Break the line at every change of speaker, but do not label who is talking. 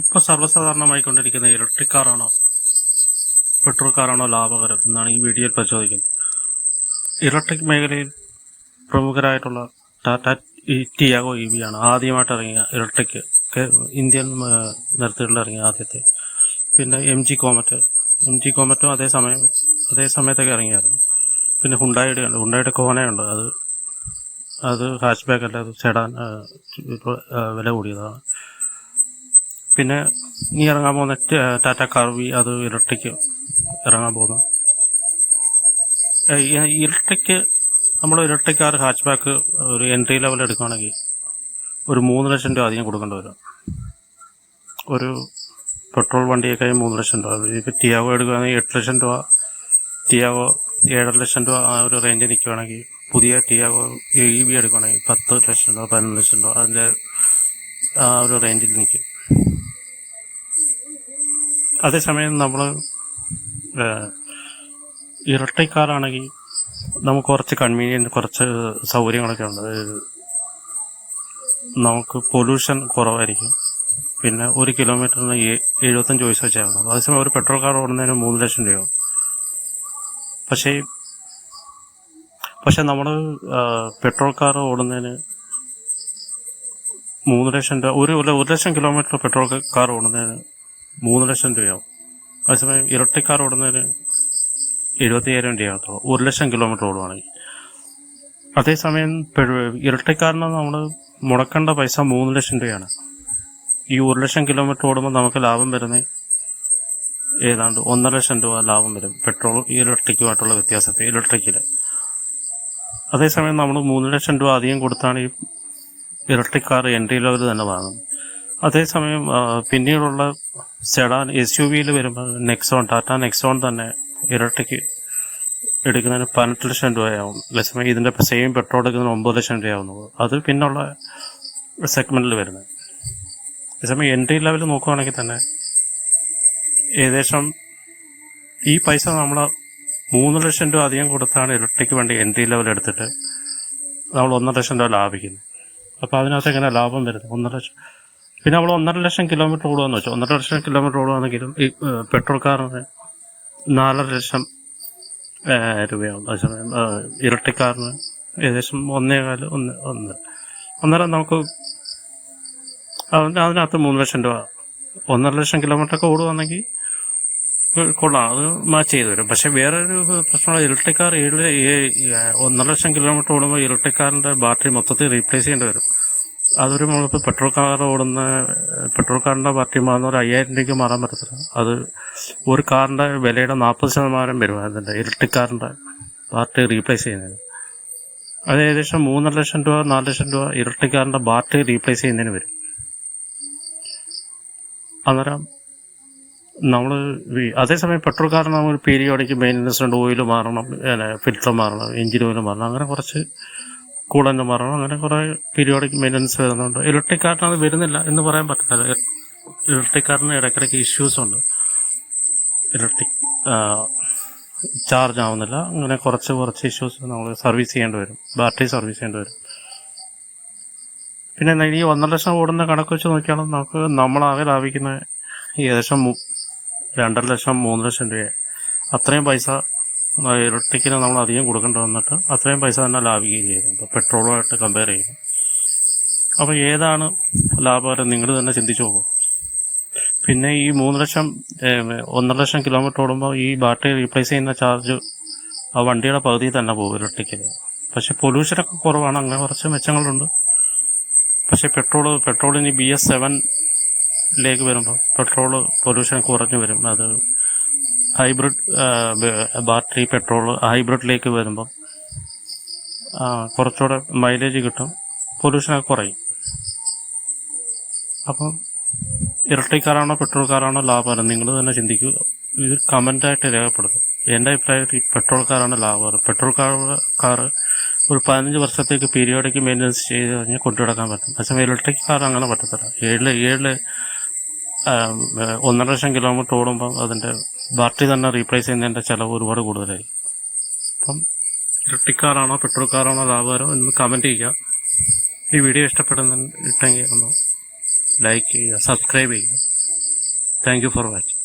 ഇപ്പോൾ സർവസാധാരണമായിക്കൊണ്ടിരിക്കുന്ന electric കാറാണോ petrol കാറാണോ ലാഭകരം എന്നാണ് ഈ വീഡിയോയിൽ പരിശോധിക്കുന്നത്. ഇലക്ട്രിക് മേഖലയിൽ പ്രമുഖരായിട്ടുള്ള ടാറ്റ ടിയാഗോ ഇ വി ആണ് ആദ്യമായിട്ട് ഇറങ്ങിയ ഇലക്ട്രിക് ഇന്ത്യൻ നിരത്തിലുള്ള ഇറങ്ങിയ ആദ്യത്തെ. പിന്നെ M G Comet M G കോമറ്റും അതേ സമയം അതേ സമയത്തൊക്കെ ഇറങ്ങിയായിരുന്നു. പിന്നെ ഹുണ്ടായിയുടെ ഉണ്ട് ഹുണ്ടായിയുടെ കോനയുണ്ട് അത് അത് ഹാച്ച് ബാക്ക് അല്ല അത് സെഡാൻ വില കൂടിയതാണ്. പിന്നെ നീ ഇറങ്ങാൻ പോകുന്ന ടാറ്റ കാർവി അത് ഇരട്ടയ്ക്ക് ഇറങ്ങാൻ പോകുന്നു. ഇരട്ടയ്ക്ക് നമ്മൾ ഇരട്ടയ്ക്ക് ആ ഹാച്ച് ബാക്ക് ഒരു എൻട്രി ലെവൽ എടുക്കുകയാണെങ്കിൽ ഒരു മൂന്ന് ലക്ഷം രൂപ അധികം കൊടുക്കേണ്ടി വരും. ഒരു പെട്രോൾ വണ്ടിയൊക്കെ മൂന്ന് ലക്ഷം രൂപ. ഇപ്പോൾ ടിയാവോ എടുക്കുകയാണെങ്കിൽ എട്ട് ലക്ഷം രൂപ ടിയാവോ ഏഴര ലക്ഷം രൂപ ആ ഒരു റേഞ്ചിൽ നിൽക്കുകയാണെങ്കിൽ പുതിയ ടിയാവോ ഇ വി എടുക്കുകയാണെങ്കിൽ പത്ത് ലക്ഷം രൂപ പതിനൊന്ന് ലക്ഷം രൂപ അതിന്റെ ആ ഒരു റേഞ്ചിൽ നിൽക്കും. അതേസമയം നമ്മൾ ഇരട്ടക്കാറാണെങ്കിൽ കാറാണെങ്കിൽ നമുക്ക് കുറച്ച് കൺവീനിയന്റ് കുറച്ച് സൗകര്യങ്ങളൊക്കെ ഉണ്ട്. നമുക്ക് പൊല്യൂഷൻ കുറവായിരിക്കും. പിന്നെ ഒരു കിലോമീറ്ററിന് എഴുപത്തഞ്ച് പൈസ വെച്ചാണ് അതേസമയം ഒരു പെട്രോൾ കാർ ഓടുന്നതിന് മൂന്ന് ലക്ഷം രൂപയാവും. പക്ഷേ പക്ഷെ നമ്മൾ പെട്രോൾ കാർ ഓടുന്നതിന് മൂന്ന് ലക്ഷം രൂപ ഒരു ഒരു ലക്ഷം കിലോമീറ്റർ പെട്രോൾ കാർ ഓടുന്നതിന് മൂന്ന് ലക്ഷം രൂപയാവും അതേസമയം ഇലക്ട്രിക് കാർ ഓടുന്നതിന് എഴുപത്തയ്യായിരം രൂപയാകത്തുള്ളൂ ഒരു ലക്ഷം കിലോമീറ്റർ ഓടുവാണെങ്കിൽ. അതേസമയം ഇലക്ട്രിക് കാറിന് നമ്മൾ മുടക്കേണ്ട പൈസ മൂന്ന് ലക്ഷം രൂപയാണ്. ഈ ഒരു ലക്ഷം കിലോമീറ്റർ ഓടുമ്പോൾ നമുക്ക് ലാഭം വരുന്നത് ഏതാണ്ട് ഒന്നര ലക്ഷം രൂപ ലാഭം വരും. പെട്രോൾ ഇലക്ട്രിക്കുമായിട്ടുള്ള വ്യത്യാസത്തിൽ ഇലക്ട്രിക്കിൽ അതേസമയം നമ്മൾ മൂന്ന് ലക്ഷം രൂപ അധികം കൊടുത്താണ് ഈ ഇലക്ട്രിക് കാർ എൻട്രി ലെവൽ തന്നെ വാങ്ങുന്നത് അതേസമയം പിന്നീടുള്ള സെഡാൻ എസ് യു വിയിൽ വരുമ്പോൾ നെക്സോൺ ടാറ്റ നെക്സോൺ തന്നെ ഇരട്ടിക്ക് എടുക്കുന്നതിന് പതിനെട്ട് ലക്ഷം രൂപയാവും. അതേസമയം ഇതിന്റെ സെയിം പെട്രോൾ എടുക്കുന്നതിന് ഒമ്പത് ലക്ഷം രൂപയാവുന്നത് അത് പിന്നുള്ള സെഗ്മെന്റിൽ വരുന്നത്. അതേസമയം എൻട്രി ലെവൽ നോക്കുകയാണെങ്കിൽ തന്നെ ഏകദേശം ഈ പൈസ നമ്മൾ മൂന്ന് ലക്ഷം രൂപ അധികം കൊടുത്താണ് ഇരട്ടിക്ക് വേണ്ടി എൻട്രി ലെവൽ എടുത്തിട്ട് നമ്മൾ ഒന്നര ലക്ഷം രൂപ ലാഭിക്കുന്നത്. അപ്പോൾ അതിനകത്ത് എങ്ങനെ ലാഭം വരുന്നത്? ഒന്നര ലക്ഷം പിന്നെ നമ്മൾ ഒന്നര ലക്ഷം കിലോമീറ്റർ ഓടുകയെന്ന് വെച്ചാൽ ഒന്നര ലക്ഷം കിലോമീറ്റർ ഓടുകയാണെങ്കിലും ഈ പെട്രോൾ കാറിന് നാലര ലക്ഷം രൂപയാവും. അതേസമയം ഏഹ്, ഇരട്ടി കാറിന് ഏകദേശം ഒന്നേകാൽ ഒന്ന് ഒന്ന്. ഒന്നര നമുക്ക് അതിനകത്ത് മൂന്ന് ലക്ഷം രൂപ. ഒന്നര ലക്ഷം കിലോമീറ്റർ ഒക്കെ ഓടുകയാണെങ്കിൽ കൊള്ളാം. അത് മാച്ച് ചെയ്തു തരും. പക്ഷെ വേറൊരു പ്രശ്നമുള്ള ഇരട്ടിക്കാർ കാർ ഏഴ് ഒന്നര ലക്ഷം കിലോമീറ്റർ ഓടുമ്പോൾ ഇരട്ടിക്കാറിന്റെ ബാറ്ററി മൊത്തത്തിൽ റീപ്ലേസ് ചെയ്യേണ്ടി വരും. അതൊരു നമ്മളിപ്പോൾ പെട്രോൾ കാർ ഓടുന്ന പെട്രോൾ കാറിന്റെ പാർട്ടി മാറുന്ന ഒരു അയ്യായിരം രൂപയ്ക്ക് മാറാൻ പറ്റത്തില്ല. അത് ഒരു കാറിന്റെ വിലയുടെ നാൽപ്പത് ശതമാനം വരും അതിന്റെ ഇലക്ട്രിക് കാറിന്റെ ബാറ്ററി റീപ്ലേസ് ചെയ്യുന്നതിന്. അത് ഏകദേശം മൂന്നര ലക്ഷം രൂപ നാല് ലക്ഷം രൂപ ഇലക്ട്രിക് കാറിന്റെ ബാറ്ററി റീപ്ലേസ് ചെയ്യുന്നതിന് വരും. അന്നേരം നമ്മൾ അതേസമയം പെട്രോൾ കാറിന് നമ്മൾ പീരിയോഡിക്ക് മെയിന്റനൻസ് ഉണ്ട് ഓയിൽ മാറണം ഫിൽറ്റർ മാറണം എഞ്ചിൻ ഓയിൽ മാറണം അങ്ങനെ കുറച്ച് കൂളന്റ് മാറണം അങ്ങനെ കുറേ പീരിയോഡിക് മെയിന്റനൻസ് വരുന്നുണ്ട്. ഇലക്ട്രിക് വരുന്നില്ല എന്ന് പറയാൻ പറ്റത്തില്ല. ഇലക്ട്രിക് ഇടയ്ക്കിടയ്ക്ക് ഇഷ്യൂസ് ഉണ്ട്. ഇലക്ട്രിക് ചാർജ് ആവുന്നില്ല. അങ്ങനെ കുറച്ച് കുറച്ച് ഇഷ്യൂസ് നമ്മൾ സർവീസ് ചെയ്യേണ്ടി വരും. ബാറ്ററി സർവീസ് ചെയ്യേണ്ടി വരും. പിന്നെ ഈ ഒന്നര ലക്ഷം ഓടുന്ന കണക്ക് വെച്ച് നോക്കിയാലും നമുക്ക് നമ്മളാകെ ലാഭിക്കുന്ന ഏകദേശം രണ്ടര ലക്ഷം മൂന്ന് ലക്ഷം രൂപ അത്രയും പൈസ ഇലക്ട്രിക്കിന് നമ്മൾ അധികം കൊടുക്കേണ്ടി വന്നിട്ട് അത്രയും പൈസ തന്നെ ലാഭിക്കുകയും ചെയ്യുന്നുണ്ട്. പെട്രോളുമായിട്ട് കമ്പയർ ചെയ്യുന്നു. അപ്പോൾ ഏതാണ് ലാഭകരം? നിങ്ങൾ തന്നെ ചിന്തിച്ചു പോകും പിന്നെ ഈ മൂന്ന് ലക്ഷം ഒന്നര ലക്ഷം കിലോമീറ്റർ ഓടുമ്പോൾ ഈ ബാറ്ററി റീപ്ലേസ് ചെയ്യുന്ന ചാർജ് ആ വണ്ടിയുടെ പകുതി തന്നെ പോകും ഇലക്ട്രിക്കിൽ പക്ഷെ പൊല്യൂഷനൊക്കെ കുറവാണ്. അങ്ങനെ കുറച്ച് മെച്ചങ്ങളുണ്ട്. പക്ഷേ പെട്രോൾ പെട്രോളിന് ബി എസ് സെവനിലേക്ക് വരുമ്പോൾ പെട്രോൾ പൊല്യൂഷൻ കുറഞ്ഞു വരും. അത് ഹൈബ്രിഡ് ബാറ്ററി പെട്രോൾ ഹൈബ്രിഡിലേക്ക് വരുമ്പം കുറച്ചുകൂടെ മൈലേജ് കിട്ടും. പൊല്യൂഷനൊക്കെ കുറയും. അപ്പം ഇലക്ട്രിക് കാറാണോ പെട്രോൾ കാറാണോ ലാഭകരം നിങ്ങൾ തന്നെ ചിന്തിക്കുക ഇത് കമന്റായിട്ട് രേഖപ്പെടുത്തും. എന്റെ അഭിപ്രായത്തിൽ പെട്രോൾ കാറാണ് ലാഭകരം പെട്രോൾ കാർ കാറ് ഒരു പതിനഞ്ച് വർഷത്തേക്ക് പീരിയോഡിക് മെയിന്റനൻസ് ചെയ്ത് കഴിഞ്ഞാൽ കൊണ്ടുനടക്കാൻ പറ്റും. പക്ഷേ ഇലക്ട്രിക് കാർ അങ്ങനെ പറ്റത്തില്ല. ഏഴിൽ ആം, ഒന്നര ലക്ഷം കിലോമീറ്റർ ഓടുമ്പം അതിന്റെ ബാറ്ററി തന്നെ റീപ്ലേസ് ചെയ്യുന്നതിന്റെ ചിലവ് ഒരുപാട് കൂടുതലായി. അപ്പം ഇലക്ട്രിക് കാറാണോ പെട്രോൾ കാറാണോ ലാഭകരം എന്ന് കമന്റ് ചെയ്യുക. ഈ വീഡിയോ ഇഷ്ടപ്പെടുന്ന ഇട്ടെങ്കിൽ ഒന്ന് ലൈക്ക് ചെയ്യുക സബ്സ്ക്രൈബ് ചെയ്യുക. Thank you for watching